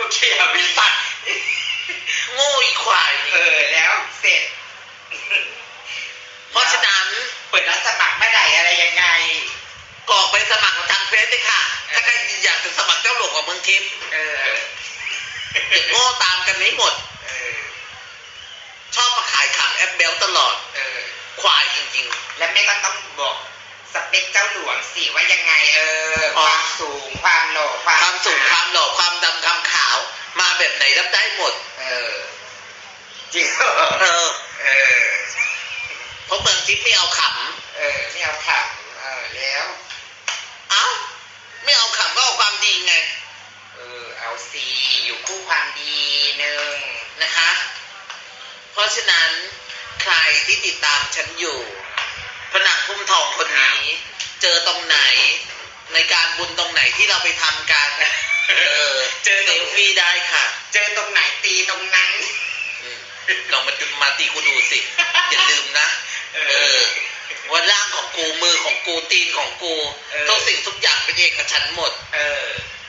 โอเคอะวิสัตว์โง่อีควายเอนี่อแล้วเสร็จ เพราะฉะนั้นเปิดรับสมัครเมื่อไหร่อะไรยังไงกรอกไปสมัครทางเฟซเลยค่ะ ถ้าใครอยากจะสมัครเจ้าหลวงของเมืองทิพย์เออเด็กโง่ตามกันไม่หมดเออชอบมาขายขำแอปเบลตลอด เออ ควายจริงแล้วแม่ก็ต้องบอกสเปคเจ้าหลวงสิว่ายังไงเอออ๋คอวามสูงความหล่อความๆความสูงความหล่อความดำความขาวมา แบบไหนรับได้หมด เออ จริงเหรอเออ เออ เพราะเมืองทิพย์ไม่เอาขเออ ไม่เอาขับเออแล้วำเอ้า ไม่เอาขำก็เอาความดีไง เออ เอาสีอยู่คู่ความดีหนึ่งนะคะ เพราะฉะนั้นใครที่ติดตามฉันอยู่ผนังพุ่มทองคนนี้ เจอตรงไหน ในการบุญตรงไหนที่เราไปทำกัน ลองมาดูมาตีกูดูสิ อย่าลืมนะเอเอออ ว่าร่างของกูมือของกูตีนของกูเออ ทุกสิ่งทุกอย่างเป็นเอกฉันท์หมด เออ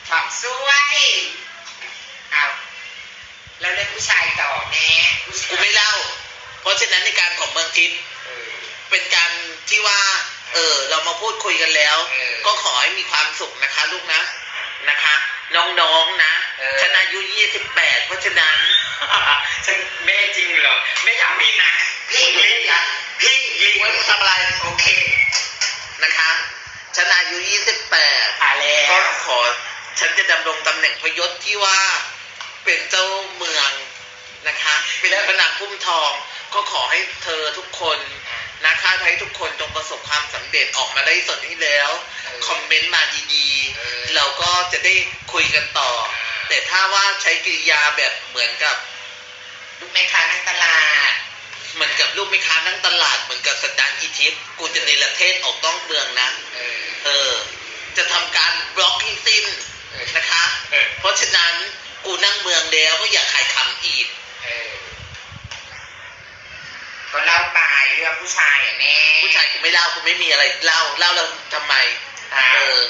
ขับสวยเอาแล้วเรื่องผู้ชายต่อแม่ผู้ชายกูไม่เล่า เพราะฉะนั้นในการของเมืองทิพย์เออ เป็นการที่ว่า เออ เรามาพูดคุยกันแล้ว เออก็ขอให้มีความสุขนะคะ ลูกนะนะคะ น้องๆนะเออ ฉันอายุ 28 เพราะฉะนั้นฉัน ไม่อยากมีนะพี่ลิงอยากพี่ลิงไว้มึงทำอะไรโอเคนะคะฉันอายุ 28อ่าแล้ก็วขอ ฉันจะดำรงตำแหน่งพยศที่ว่าเป็นเจ้าเมืองนะคะเป็นพนังพุ่มทอง ก็ขอให้เธอทุกคนนะคะให้ทุกคนจงประสบความสำเร็จออกมาได้สดที่แล้วเออคอมเมนต์มาดีเออๆเราก็จะได้คุยกันต่อ แต่ถ้าว่าใช้กิริยาแบบเหมือนกับลูกแม่ค้านั่งตลาด เหมือน กับลูกแม่ค้านั่งตลาดเหมือนกับสตาร์อีทิปกูจะเนรเทศออกนอกเมืองนะ เออเออจะทำการบล็อกให้สิ้นเออนะคะเออเพราะฉะนั้นกูนั่งเมืองแล้วก็อย่าขายคำอีกเออก็เล่าไปเรื่องผู้ชายอะแม่ผู้ชายกูไม่เล่ากูไม่มีอะไรเล่าเล่าแล้วทำไมอ่าเออ